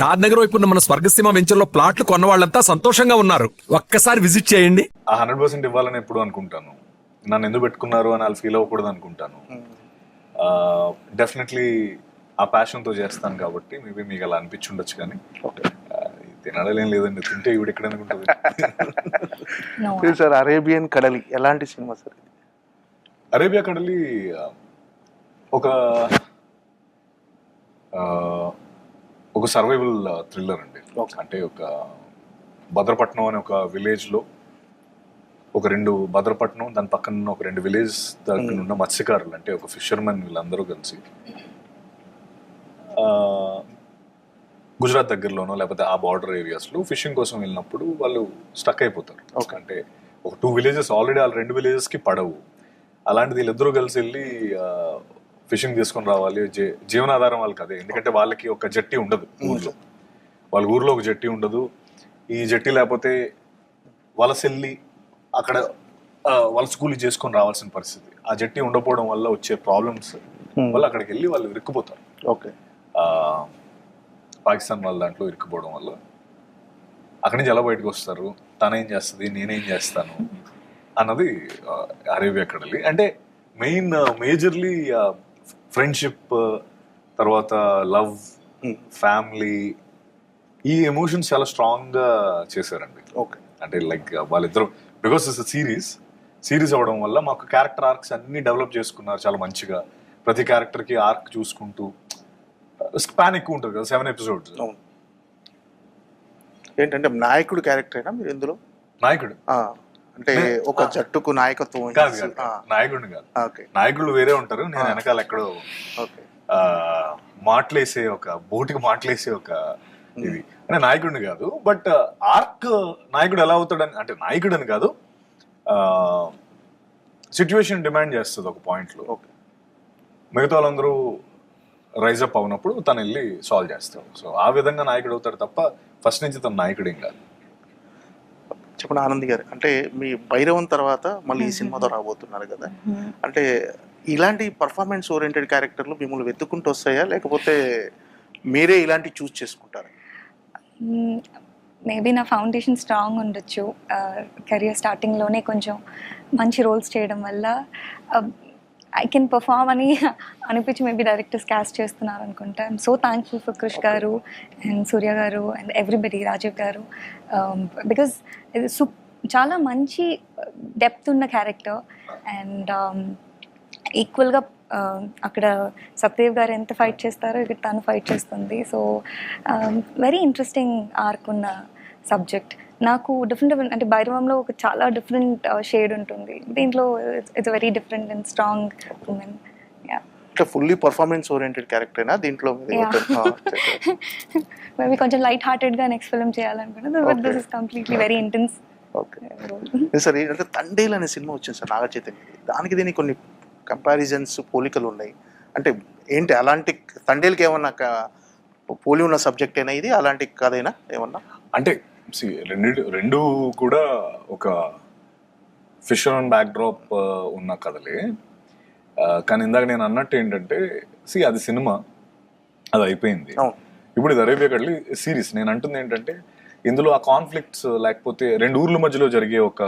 షాద్ నగర్ వైపు ఉన్న మన స్వర్గసీమ వెంచర్లో ప్లాట్లు కొన్న వాళ్ళంతా సంతోషంగా ఉన్నారు. ఒక్కసారి విజిట్ చేయండి. ఆ హండ్రెడ్ పర్సెంట్ ఇవ్వాలని ఎప్పుడు అనుకుంటాను. నన్ను ఎందుకు పెట్టుకున్నారు అని వాళ్ళు ఫీల్ అవ్వకూడదు అనుకుంటాను. డెఫినెట్లీ ఆ passion తో చేస్తాను కాబట్టి మేబీ మీకు అలా అనిపించుండొచ్చు కానీ ఓకే ఆ, ఇది తినడం ఏం లేదండి. తింటే ఇవిడ ఎక్కడ అనుకుంటుంది. సార్ అరేబియన్ కడలి ఎలాంటి సినిమా సార్? అరేబియా కడలి ఒక ఆ, ఒక సర్వైవల్ థ్రిల్లర్ అండి. అంటే ఒక భద్రపట్నం అనే ఒక విలేజ్లో ఒక రెండు భద్రపట్నం దాని పక్కన ఒక రెండు విలేజ్ దగ్గర ఉన్న మత్స్యకారులు అంటే ఒక ఫిషర్మెన్ వీళ్ళందరూ కలిసి ఆ, గుజరాత్ దగ్గరలోనో లేకపోతే ఆ బార్డర్ ఏరియాస్లో ఫిషింగ్ కోసం వెళ్ళినప్పుడు వాళ్ళు స్టక్ అయిపోతారు. అంటే ఒక టూ విలేజెస్ ఆల్రెడీ వాళ్ళ రెండు villages కి పడవు. అలాంటిది వీళ్ళిద్దరూ కలిసి వెళ్ళి ఫిషింగ్ తీసుకొని రావాలి. జీవనాధారం వాళ్ళకి అదే. ఎందుకంటే వాళ్ళకి ఒక జట్టి ఉండదు ఊర్లో. వాళ్ళ ఊర్లో ఒక జట్టి ఉండదు. ఈ జట్టి లేకపోతే వలస వెళ్ళి అక్కడ వలస కూలి చేసుకొని రావాల్సిన పరిస్థితి. ఆ జట్టి ఉండకపోవడం వల్ల వచ్చే ప్రాబ్లమ్స్ వల్ల అక్కడికి వెళ్ళి వాళ్ళు ఇరుక్కుపోతారు. ఓకే. పాకిస్తాన్ వాళ్ళ దాంట్లో ఇరుక్కుపోవడం వల్ల. అక్కడి నుంచి ఎలా బయటకు వస్తారు? తనేం చేస్తుంది? నేనేం చేస్తాను? అన్నది అరేబియా కడలి. అంటే మెయిన్ మేజర్లీ ఫ్రెండ్షిప్ తర్వాత లవ్ ఫ్యామిలీ ఈ ఎమోషన్స్ చాలా స్ట్రాంగ్గా చేశారండి. ఓకే. అంటే లైక్ వాళ్ళిద్దరు బికాస్ ఇట్స్ సిరీస్ సిరీస్ అవడం వల్ల మాకు క్యారెక్టర్ ఆర్క్స్ అన్ని డెవలప్ చేసుకున్నారు చాలా మంచిగా. ప్రతి క్యారెక్టర్కి ఆర్క్ చూసుకుంటూ స్పాన్ ఎక్కువ ఉంటుంది కదా సెవెన్ ఎపిసోడ్స్. ఏంటంటే నాయకుడు క్యారెక్టర్ అయినా మీరు ఇందులో? నాయకుడు. అంటే ఒక జట్టుకు నాయకత్వం కాదు నాయకుడిని కాదు. ఓకే. నాయకులు వేరే ఉంటారు. నేను వెనకాల ఎక్కడో మాట్లేసే ఒక బోటికి మాట్లేసే ఒక ఇది. అంటే నాయకుడిని కాదు. బట్ ఆర్క్ నాయకుడు ఎలా అవుతాడని అంటే నాయకుడు అని కాదు సిచ్యువేషన్ డిమాండ్ చేస్తుంది ఒక పాయింట్లో ఓకే. మిగతా వాళ్ళందరూ రైజ్ అప్ అవునప్పుడు తను వెళ్ళి సాల్వ్ చేస్తాడు సో ఆ విధంగా నాయకుడు అవుతాడు తప్ప ఫస్ట్ నుంచి తన నాయకుడు ఏం కాదు. చెప్పండి ఆనంద్ గారు. అంటే మీ భైరవం తర్వాత మళ్ళీ ఈ సినిమాతో రాబోతున్నారు కదా. అంటే ఇలాంటి పర్ఫార్మెన్స్ ఓరియంటెడ్ క్యారెక్టర్లు మిమ్మల్ని వెతుక్కుంటూ వస్తాయా? లేకపోతే మీరే ఇలాంటి చూస్ చేసుకుంటారా? మేబీ నా ఫౌండేషన్ స్ట్రాంగ్ ఉండొచ్చు. కెరియర్ స్టార్టింగ్లోనే కొంచెం మంచి రోల్స్ చేయడం వల్ల ఐ కెన్ పర్ఫామ్ అని అనిపించి మేబీ డైరెక్టర్స్ క్యాస్ట్ చేస్తున్నారు అనుకుంటా I'm so thankful for Krish garu and Surya గారు అండ్ ఎవ్రీబడి రాజీవ్ గారు. బికాజ్ ఇది సు చాలా మంచి డెప్త్ ఉన్న క్యారెక్టర్ అండ్ ఈక్వల్గా అక్కడ సత్యదేవ్ గారు ఎంత ఫైట్ చేస్తారో ఇక్కడ తను ఫైట్ చేస్తుంది. సో వెరీ ఇంట్రెస్టింగ్ ఆర్క్ ఉన్న సబ్జెక్ట్ నాకు డిఫరెంట్ డిఫరెంట్ అంటే భైరవంలో ఒక చాలా డిఫరెంట్ షేడ్ ఉంటుంది. దీంట్లో it's very different and strong woman అంటే ఫుల్లీ పర్ఫార్మెన్స్ ఓరియంటెడ్ క్యారెక్టర్ అయినా దీంట్లో. మేబీ కొంచెం లైట్ హార్టెడ్గా నెక్స్ట్ ఫిల్మ్ చేయాలనుకుంటున్నాను but this is completely very intense okay sir ఏంటంటే తండేలు అనే సినిమా వచ్చింది సార్ నాగ చైతన్య దానికి దీనికి కొన్ని కంపారిజన్స్ పోలికలు ఉన్నాయి. అంటే ఏంటి అలాంటి తండేలకి ఏమన్నా పోలి ఉన్న సబ్జెక్ట్ అయినా ఇది? అలాంటి కథైనా ఏమన్నా? అంటే రెండు రెండు కూడా ఒక ఫిషర్ అండ్ బ్యాక్ డ్రాప్ ఉన్న కథలే. ఆ, కానీ ఇందాక నేను అన్నట్టు ఏంటంటే సి అది సినిమా. అది అయిపోయింది. ఇప్పుడు ఇది అరేబియా కడలి సిరీస్ నేను అంటుంది ఏంటంటే ఇందులో ఆ కాన్ఫ్లిక్ట్స్ లేకపోతే రెండు ఊర్ల మధ్యలో జరిగే ఒక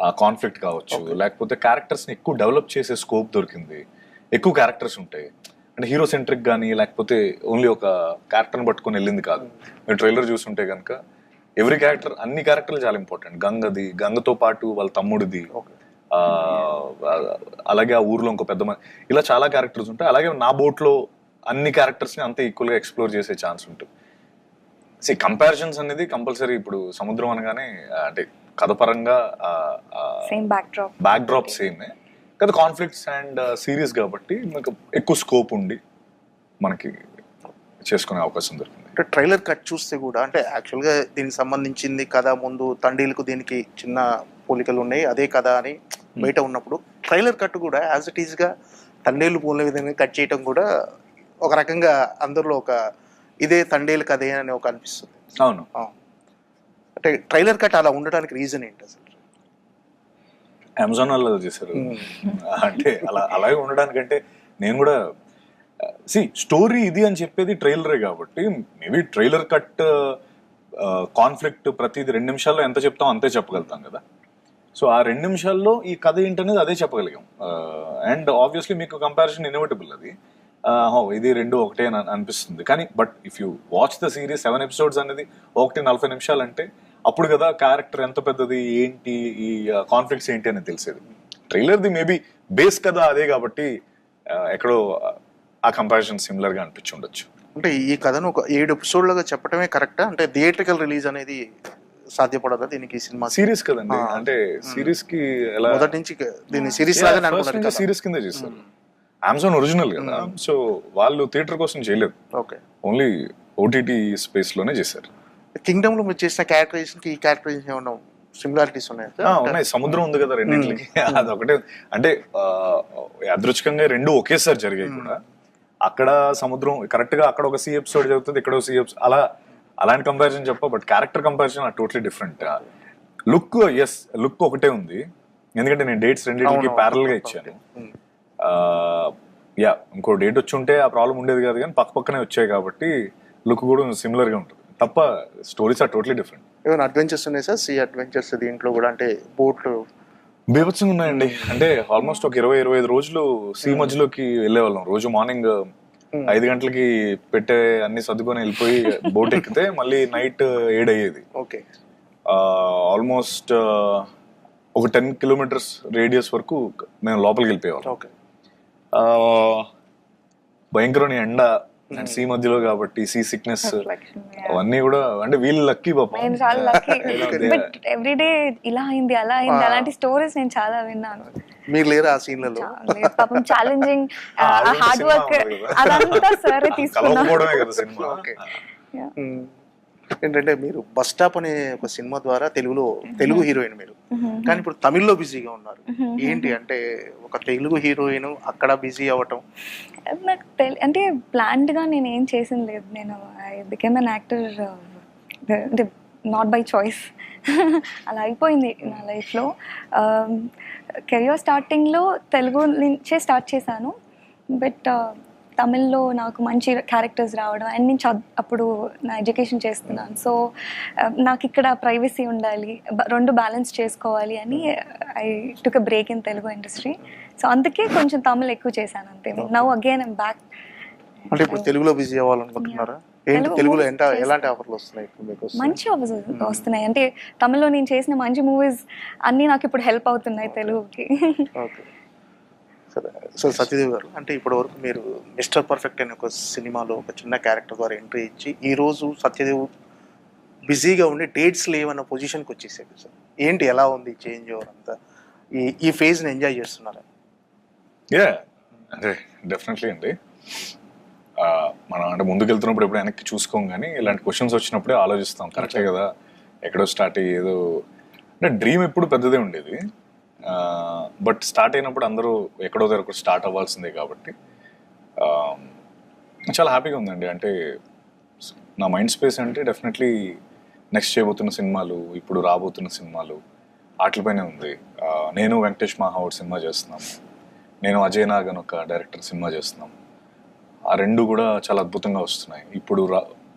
ఆ కాన్ఫ్లిక్ట్ కావచ్చు. లేకపోతే క్యారెక్టర్స్ని ఎక్కువ డెవలప్ చేసే స్కోప్ దొరికింది. ఎక్కువ క్యారెక్టర్స్ ఉంటాయి. అంటే హీరో సెంట్రిక్ కానీ లేకపోతే ఓన్లీ ఒక క్యారెక్టర్ని పట్టుకొని వెళ్ళింది కాదు. మీరు ట్రైలర్ చూస్తుంటే కనుక ఎవ్రీ క్యారెక్టర్ అన్ని క్యారెక్టర్లు చాలా ఇంపార్టెంట్ గంగది గంగతో పాటు వాళ్ళ తమ్ముడిది అలాగే ఆ ఊర్లో ఇంకో పెద్ద ఇలా చాలా క్యారెక్టర్స్ ఉంటాయి. అలాగే నా boat లో అన్ని క్యారెక్టర్స్ని అంతే ఈక్వల్గా ఎక్స్ప్లోర్ చేసే ఛాన్స్ ఉంటుంది. సి కంపారిజన్స్ అనేది కంపల్సరీ ఇప్పుడు సముద్రం అనగానే అంటే కథ పరంగా same backdrop backdrop సేమే కదా కాన్ఫ్లిక్ట్స్ అండ్ సిరీస్ కాబట్టి మీకు ఎక్కువ స్కోప్ ఉండి మనకి చేసుకునే అవకాశం దొరికింది అంటే ట్రైలర్ కట్ చూస్తే కూడా అంటే యాక్చువల్గా దీనికి సంబంధించింది కథ ముందు తండీలకు దీనికి చిన్న పోలికలు ఉన్నాయి అదే కథ అని బయట ఉన్నప్పుడు ట్రైలర్ కట్ కూడా యాజ్ ఇట్ ఈస్గా తండేలు పోలే విధంగా కట్ చేయటం కూడా ఒక రకంగా అందరిలో ఒక ఇదే తండేలు కథే అని ఒక అనిపిస్తుంది. అవును. అంటే ట్రైలర్ కట్ అలా ఉండడానికి రీజన్ ఏంటి అసలు? అమెజాన్ వాళ్ళు చేశారు. అంటే అలా అలాగే ఉండడానికంటే నేను కూడా సి స్టోరీ ఇది అని చెప్పేది ట్రైలరే కాబట్టి మేబీ ట్రైలర్ కట్ కాన్ఫ్లిక్ట్ ప్రతిది రెండు నిమిషాల్లో ఎంత చెప్తాం అంతే చెప్పగలుగుతాం కదా. సో ఆ రెండు నిమిషాల్లో ఈ కథ ఏంటనేది అదే చెప్పగలిగాం. అండ్ ఆబ్వియస్లీ మీకు కంపారిజన్ ఇన్ఎవిటబుల్ అది. ఇది రెండు ఒకటే అని అనిపిస్తుంది. కానీ but if you watch the series seven episodes అనేది ఒకటి నలభై నిమిషాలు అంటే అప్పుడు కదా క్యారెక్టర్ ఎంత పెద్దది ఏంటి ఈ కాన్ఫ్లిక్ట్స్ ఏంటి అనేది తెలిసేది. ట్రైలర్ది మేబీ బేస్ కదా అదే కాబట్టి ఎక్కడో ఆ కంపారిజన్ సిమిలర్గా అనిపించి ఉండొచ్చు. అంటే ఈ కథను ఒక ఏడు ఎపిసోడ్లుగా చెప్పడమే కరెక్టా అంటే థియేట్రికల్ రిలీజ్ అనేది సాధ్యపడదా దీనికి సినిమా? సిరీస్ కదండి. అంటే సిరీస్కి ఎలా మొదటి నుంచి దీన్ని సిరీస్ కదా. సిరీస్ కింద చేస్తారు అమెజాన్ ఒరిజినల్ కదా. సో వాళ్ళు థియేటర్ కోసం చేయలేదు. ఓకే. ఓన్లీ ఓటీటీ స్పేస్లోనే చేశారు. కింగ్డమ్లో మీరు చేసిన క్యారెక్టరైజేషన్కి ఈ క్యారెక్టరైజేషన్ ఏమన్నా సిమిలారిటీస్ ఉన్నాయా సముద్రం ఉంది కదా రెండింటికి. అది ఒకటే అంటే యాదృచ్ఛికంగా రెండు ఒకేసారి జరిగాయి కూడా. అక్కడ సముద్రం కరెక్ట్గా అక్కడ ఒక సి ఎపిసోడ్ జరుగుతుంది ఇక్కడ సి ఎపిసోడ్ అలా అలాంటి కంపారిజన్ చెప్ప but character comparison totally different. Look yes look ఒకటే ఉంది. ఎందుకంటే నేను డేట్స్ రెండింటికి. ప్యారల్గా ఇచ్చాను. యా ఇంకో డేట్ వచ్చి ఉంటే ఆ ప్రాబ్లం ఉండేది కాదు కానీ పక్క పక్కనే వచ్చాయి కాబట్టి లుక్ కూడా సిమిలర్గా ఉంటుంది. తప్ప స్టోరీస్ ఆర్ టోటలీ డిఫరెంట్ ఏమైనా అడ్వెంచర్స్ ఉన్నాయి సార్? సీ అడ్వెంచర్స్ దీంట్లో కూడా అంటే బోట్లు? బీభత్సంగా ఉన్నాయండి. అంటే ఆల్మోస్ట్ ఒక ఇరవై ఇరవై ఐదు రోజులు సీ మధ్యలోకి వెళ్ళేవాళ్ళం. రోజు మార్నింగ్ ఐదు గంటలకి పెట్టే అన్ని సర్దుకొని వెళ్ళిపోయి బోట్ ఎక్కితే మళ్ళీ నైట్ ఏడ్ అయ్యేది ఓకే ఆల్మోస్ట్ ఒక టెన్ కిలోమీటర్స్ రేడియస్ వరకు మేము లోపలికి వెళ్ళిపోయేవాళ్ళం. భయంకరమైన ఎండ అండ్ సీ మధ్యలో కాబట్టి సీ సిక్నెస్. అవన్నీ కూడా అంటే వీళ్ళు లక్కీ పాప. నేను చాలా లక్కీ బట్ ఎవ్రీడే ఇలా అయింది అలా అయింది అలాంటి స్టోరీస్ నేను చాలా విన్నాను. మీరు లేరా ఆ సీన్లలో? పాపం ఛాలెంజింగ్ హార్డ్ వర్క్. అదంతా సరే తీసుకున్నా ఏంటంటే మీరు బస్ స్టాప్ అనే ఒక సినిమా ద్వారా తెలుగులో తెలుగు హీరోయిన్ మీరు. కానీ ఇప్పుడు తమిళ్ళో బిజీగా ఉన్నారు. ఏంటి అంటే ఒక తెలుగు హీరోయిన్ అక్కడ బిజీ అవ్వటం? నాకు అంటే ప్లాన్డ్గా నేను ఏం చేసింది లేదు. నేను ఐ బికెమ్ అన్ యాక్టర్ అంటే నాట్ బై చాయిస్. అలా అయిపోయింది నా లైఫ్లో. కెరియర్ స్టార్టింగ్లో తెలుగు నుంచే స్టార్ట్ చేశాను. బట్ తమిళ్ళో నాకు మంచి క్యారెక్టర్స్ రావడం అండ్ నేను అప్పుడు నా ఎడ్యుకేషన్ చేస్తున్నాను. సో నాకు ఇక్కడ ప్రైవసీ ఉండాలి రెండు బ్యాలెన్స్ చేసుకోవాలి అని I took a break in Telugu industry so అందుకే కొంచెం తమిళ్ ఎక్కువ చేశాను అంతే. నవ్ అగైన్ ఐమ్ బ్యాక్ అంటే ఇప్పుడు తెలుగులో బిజీ అవ్వాలనుకుంటున్నారా? తెలుగులో. ఎలాంటి ఆఫర్లు వస్తున్నాయి మీకు? మంచి ఆఫర్స్ వస్తున్నాయి. అంటే తమిళ్ళో నేను చేసిన మంచి మూవీస్ అన్నీ నాకు ఇప్పుడు హెల్ప్ అవుతున్నాయి తెలుగుకి. ఓకే సరే సో సత్యదేవ్ గారు అంటే ఇప్పటి వరకు మీరు మిస్టర్ పర్ఫెక్ట్ అనే ఒక సినిమాలో ఒక చిన్న క్యారెక్టర్ ద్వారా ఎంట్రీ ఇచ్చి ఈ రోజు సత్యదేవ్ బిజీగా ఉండి డేట్స్ లేవన్న పొజిషన్కి వచ్చేసాడు సార్. ఏంటి ఎలా ఉంది చేంజ్ అంతా? ఈ ఈ ఫేజ్ని ఎంజాయ్ చేస్తున్నారా? యా అంటే డెఫినెట్లీ అండి. మనం అంటే ముందుకు వెళ్తున్నప్పుడు ఎప్పుడు వెనక్కి చూసుకోం కానీ ఇలాంటి క్వశ్చన్స్ వచ్చినప్పుడే ఆలోచిస్తాం. కరెక్టే కదా? ఎక్కడో స్టార్ట్ అయ్యి ఏదో అంటే డ్రీమ్ ఎప్పుడు పెద్దదే ఉండేది. బట్ స్టార్ట్ అయినప్పుడు అందరూ ఎక్కడో దగ్గర స్టార్ట్ అవ్వాల్సిందే కాబట్టి చాలా హ్యాపీగా ఉందండి. అంటే నా మైండ్ స్పేస్ అంటే డెఫినెట్లీ నెక్స్ట్ చేయబోతున్న సినిమాలు ఇప్పుడు రాబోతున్న సినిమాలు వాటిపైనే ఉంది. నేను వెంకటేష్ మహావడ్ సినిమా చేస్తున్నాము నేను అజయ్ నాగ్ అని ఒక డైరెక్టర్ సినిమా చేస్తున్నాం. ఆ రెండు కూడా చాలా అద్భుతంగా వస్తున్నాయి. ఇప్పుడు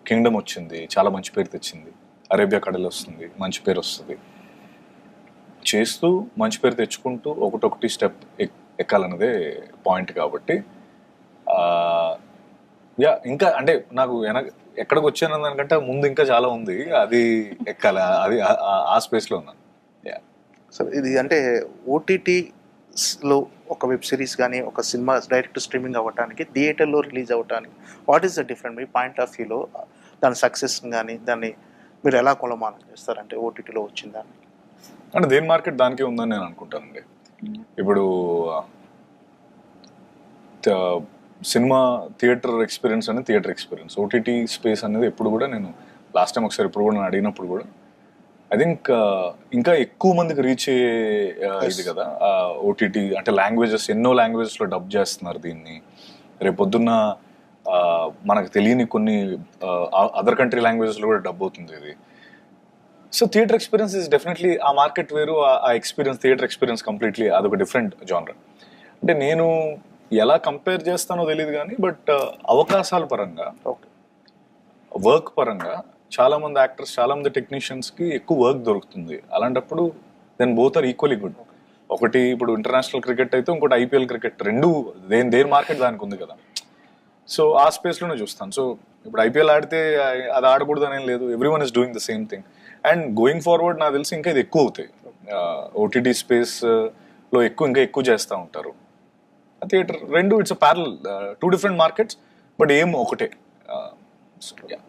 కింగ్డమ్ వచ్చింది చాలా మంచి పేరు తెచ్చింది. అరేబియా కడలు వస్తుంది మంచి పేరు వస్తుంది. చేస్తూ మంచి పేరు తెచ్చుకుంటూ ఒకటొకటి స్టెప్ ఎక్కాలన్నదే పాయింట్ కాబట్టి యా ఇంకా అంటే నాకు వెనక ఎక్కడికి వచ్చాను దానికంటే ముందు ఇంకా చాలా ఉంది. అది ఎక్కాలి అది ఆ- స్పేస్లో ఉన్నాను. యా. సరే ఇది అంటే ఓటీటీలో ఒక వెబ్ సిరీస్ కానీ ఒక సినిమా డైరెక్ట్ స్ట్రీమింగ్ అవ్వటానికి థియేటర్లో రిలీజ్ అవ్వటానికి వాట్ ఈస్ ద డిఫరెంట్ మీ పాయింట్ ఆఫ్ వ్యూలో దాని సక్సెస్ కానీ దాన్ని మీరు ఎలా కొలమానం చేస్తారంటే ఓటీటీలో వచ్చిందని అంటే దేని మార్కెట్ దానికే ఉందని నేను అనుకుంటానండి. ఇప్పుడు సినిమా థియేటర్ ఎక్స్పీరియన్స్ అనేది థియేటర్ ఎక్స్పీరియన్స్. ఓటీటీ స్పేస్ అనేది ఎప్పుడు కూడా నేను లాస్ట్ టైం ఒకసారి ఇప్పుడు కూడా నన్ను అడిగినప్పుడు కూడా ఐ థింక్ ఇంకా ఎక్కువ మందికి రీచ్ అయ్యే ఇది కదా ఓటీటీ అంటే లాంగ్వేజెస్ ఎన్నో లాంగ్వేజెస్లో డబ్ చేస్తున్నారు దీన్ని. రేపు పొద్దున్న uh, మనకు తెలియని కొన్ని అదర్ కంట్రీ లాంగ్వేజెస్లో కూడా డబ్ అవుతుంది ఇది. So theatre experience is definitely ఆ మార్కెట్ వేరు ఆ- ఎక్స్పీరియన్స్ థియేటర్ ఎక్స్పీరియన్స్ కంప్లీట్లీ అదొక డిఫరెంట్ జానర్ అంటే నేను ఎలా కంపేర్ చేస్తానో తెలియదు కానీ బట్ అవకాశాల పరంగా వర్క్ పరంగా చాలా మంది యాక్టర్స్ చాలా మంది టెక్నీషియన్స్కి ఎక్కువ వర్క్ దొరుకుతుంది. అలాంటప్పుడు then both are equally good ఒకటి ఇప్పుడు ఇంటర్నేషనల్ క్రికెట్ అయితే ఇంకోటి ఐపీఎల్ క్రికెట్ రెండు దేని దేని మార్కెట్ దానికి ఉంది కదా. సో ఆ స్పేస్లోనే చూస్తాను. సో ఇప్పుడు ఐపీఎల్ ఆడితే అది ఆడకూడదు అనేం లేదు. Everyone is doing the same thing and going forward నాకు తెలిసి ఇంకా ఇది ఎక్కువ అవుతాయి. ఓటీటీ స్పేస్లో ఎక్కువ ఇంకా ఎక్కువ చేస్తూ ఉంటారు. థియేటర్ రెండు it's parallel two different markets but ఏం ఒకటే. So yeah